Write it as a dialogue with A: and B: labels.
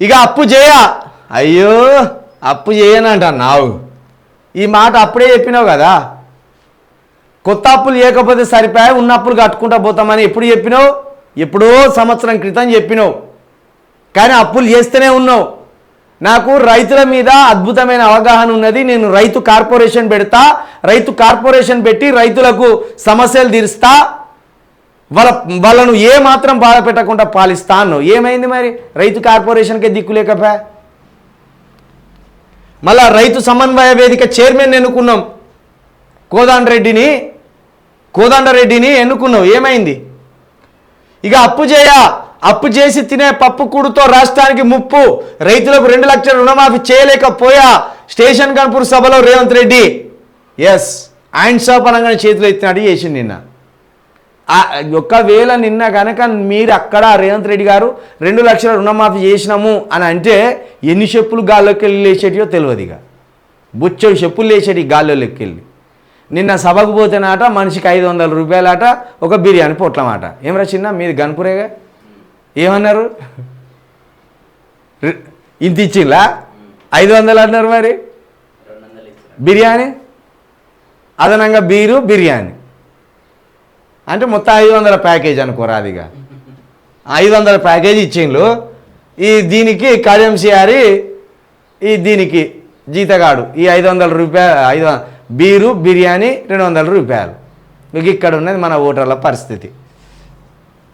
A: ఇక అప్పు చేయ. అయ్యో అప్పు చేయనంట నావు. ఈ మాట అప్పుడే చెప్పినావు కదా. కొత్త అప్పులు లేకపోతే సరిపోయా ఉన్న అప్పులు కట్టుకుంటా పోతామని ఎప్పుడు చెప్పినావు? ఎప్పుడో సంవత్సరం క్రితం చెప్పినావు. కానీ అప్పులు చేస్తూనే ఉన్నావు. నాకు రైతుల మీద అద్భుతమైన అవగాహన ఉన్నది. నేను రైతు కార్పొరేషన్ పెడతా రైతు కార్పొరేషన్ పెట్టి రైతులకు సమస్యలు తీరుస్తా. వాళ్ళ వాళ్ళను ఏ మాత్రం బాధ పెట్టకుండా పాలిస్తాను ఏమైంది మరి? రైతు కార్పొరేషన్కే దిక్కు లేకపోయా మళ్ళా రైతు సమన్వయ వేదిక చైర్మన్ ఎన్నుకున్నాం. కోదండరెడ్డిని కోదండరెడ్డిని ఎన్నుకున్నావు ఏమైంది? ఇక అప్పు చేయ అప్పు చేసి తినే పప్పు కూడుతో రాష్ట్రానికి ముప్పు. రైతులకు రెండు లక్షల రుణమాఫీ చేయలేకపోయా స్టేషన్ కన్పూర్ సభలో రేవంత్ రెడ్డి. ఎస్ ఆయన సోపనంగా చేతిలో ఎత్తినట్టు చేసింది నిన్న. ఒకవేళ నిన్న కనుక మీరు అక్కడ రేవంత్ రెడ్డి గారు రెండు లక్షల రుణమాఫీ చేసినాము అని అంటే ఎన్ని చెప్పులు గాల్లోకి వెళ్ళి లేచేటియో తెలియదు ఇక. చెప్పులు లేచేటి గాల్లోకి వెళ్ళి. నిన్న సభకు పోతేనాట మనిషికి ఐదు వందల రూపాయలాట ఒక బిర్యానీ పొట్లమాట. ఏమరా చిన్న మీది గన్పురేగా? ఏమన్నారు? ఇంత ఇచ్చిండ్లా? ఐదు వందలు అన్నారు మరి? బిర్యానీ? అదనంగా బీరు బిర్యానీ. అంటే మొత్తం ఐదు వందల ప్యాకేజ్ అనుకోరా అదిగా ఐదు వందల ప్యాకేజ్ ఇచ్చిండ్రు ఈ దీనికి కళ్యాణ్ ఈ దీనికి జీతగాడు. ఈ ఐదు వందల రూపాయలు ఐదు బీరు బిర్యానీ రెండు వందల రూపాయలు. మీకు ఇక్కడ ఉన్నది మన ఓటర్ల పరిస్థితి.